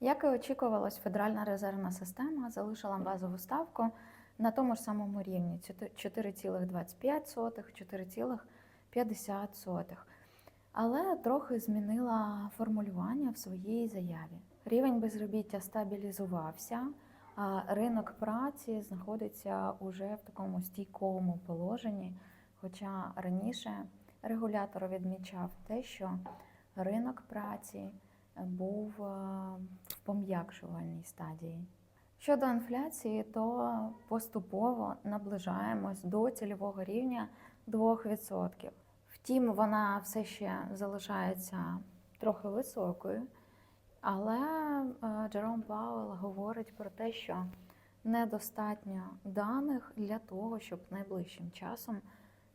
Як і очікувалось, Федеральна резервна система залишила базову ставку на тому ж самому рівні 4,25, 4,50. Але трохи змінила формулювання в своїй заяві. Рівень безробіття стабілізувався, а ринок праці знаходиться уже в такому стійкому положенні. Хоча раніше регулятор відмічав те, що ринок праці був е, пом'якшувальній стадії. Щодо інфляції, то поступово наближаємось до цільового рівня 2%. Втім, вона все ще залишається трохи високою, але е, Джером Пауел говорить про те, що недостатньо даних для того, щоб найближчим часом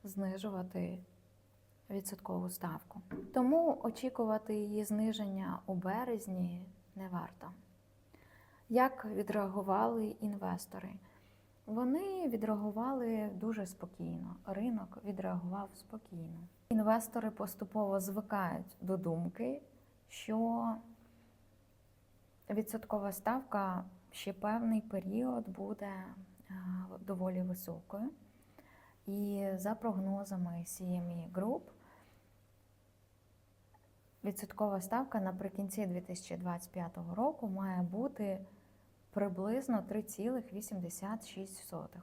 знижувати відсоткову ставку. Тому очікувати її зниження у березні не варто. Як відреагували інвестори? Вони відреагували дуже спокійно. Ринок відреагував спокійно. Інвестори поступово звикають до думки, що відсоткова ставка ще певний період буде е, доволі високою. І за прогнозами CME Group, відсоткова ставка наприкінці 2025 року має бути приблизно 3,86.